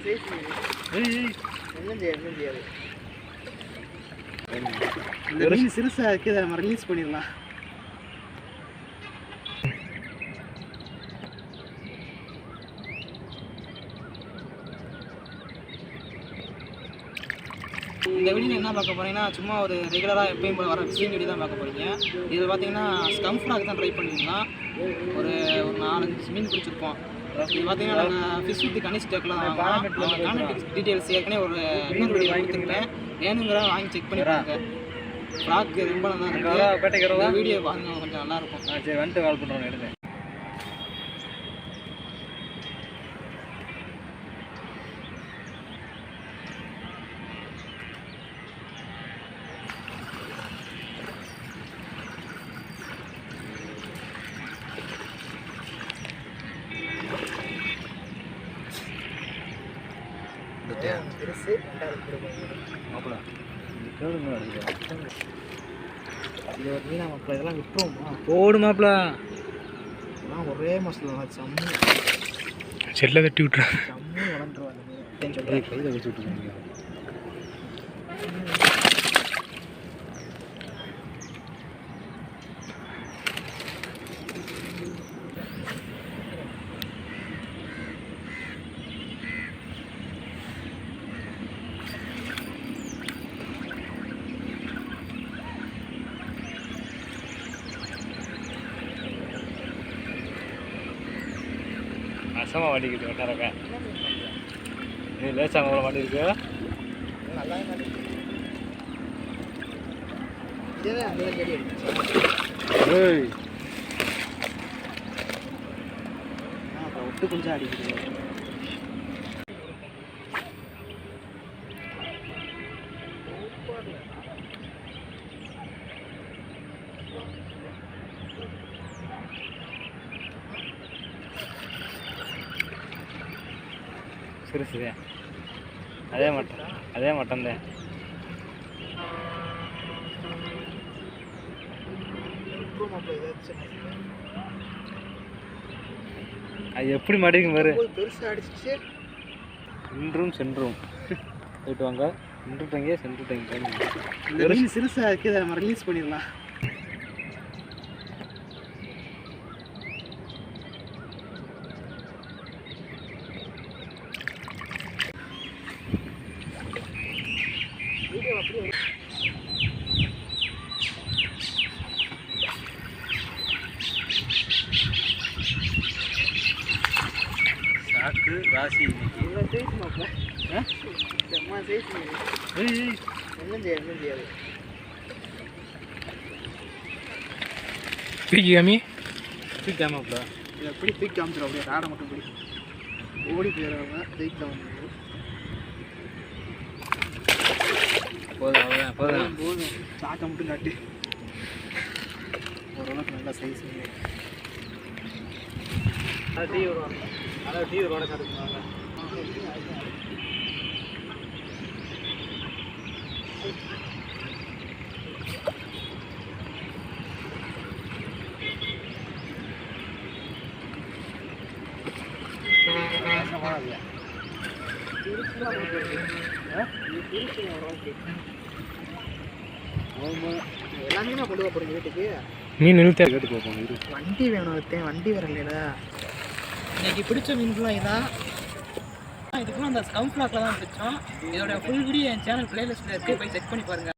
பேசுங்க சிறுசா இருக்குது நம்ம ரிலீஸ் பண்ணிடலாம் இந்த வீடியோ என்ன பார்க்க போகிறீங்கன்னா சும்மா ஒரு ரெகுலராக எப்பயும் வர ஃபிஷிங் வீடியோ தான் பார்க்க போகிறீங்க இதில் பார்த்தீங்கன்னா ஸ்கம்ஃப்ராக் தான் ட்ரை பண்ணியிருந்தோம் ஒரு ஒரு நாலஞ்சு மீன் பிடிச்சிருப்போம் இது பார்த்தீங்கன்னா நாங்கள் ஃபிஷ் வித் கனிஷ் டேக்கில் தான் வாங்கலாம். கான்டாக்ட் டீட்டெயில்ஸ் ஏற்கனவே ஒரு இன்னொரு வீடியோ கொடுத்துருப்பேன் வேணுங்கிற வாங்கி செக் பண்ணி பாருங்க. ஃப்ராக் ரொம்ப நல்லா இருக்கு. பேட்டைக்கு இந்த வீடியோ பாருங்க கொஞ்சம் நல்லா இருக்கும். சரி வந்துட்டு கால் பண்ணுறோம் எடுங்க பெருசு ரெண்டாவது கொடுப்பாங்க மாப்பிள கேளுங்க இது ஒரு மீனா மக்கள் இதெல்லாம் விட்டுருவோமா? ஓடு மாப்பிள. இதெல்லாம் ஒரே மாதத்தில் சம்மு. செல்ல தட்டி விட்றேன் சம்மு வளர்ந்துருவா அந்த மீன் சொல்கிறேன் கையில் வச்சு விட்டுருக்கீங்க நல்லா இதே அந்த கடி அடிச்சு ஏய். அப்புறம் விட்டு கொஞ்சம் அடிக்குது. சிறுசுதே அதே மட்டம் அதே மட்டம் தான். அது எப்படி மாட்டிக்கும் பாரு. பெருசாக அடிச்சிச்சு இன்றும் சென்றும். போயிட்டு வாங்க. நின்றுட்டங்க சென்றுட்டங்க. இந்த சிறுசாக இருக்குது நம்ம ரிலீஸ் பண்ணிடலாம் சாக்கு ராசி இன்னைக்கு இவ்வளோ சைஸ் மாப்பிள்ள செம்ம சைஸ் மீன் ஏய் ஒன்றும் ஒன்றும் செய்யாது தூக்கி காமி. தூக்காமப்பா இதை எப்படி தூக்கி காமிச்சிடும் அப்படியே ராடை மட்டும் பிடி. ஓடி போயிடுவாங்க தூக்கி வந்து போதும் அவ்வளோதான் போதும். போதும் சாக்கை மட்டும் காட்டி. ஓரளவுக்கு நல்ல சைஸ் டீ வருவாங்க எல்லாமே நான் கொண்டு போக போகிறேன் வீட்டுக்கு. மீன் இழுத்த கேட்டு பார்ப்போம் இரு. வண்டி வேணும் வண்டி வரலையா இன்னைக்கு பிடிச்ச மீன் ஃபுல்லாக இதான். இதுக்குள்ள அந்த ஸ்கவுன் ஃப்ளாக்ல தான் பிடிச்சோம். இதோட ஃபுல் வீடியோ என் சேனல் பிளேலிஸ்ட்டில் இருக்குது போய் செக் பண்ணி பாருங்க.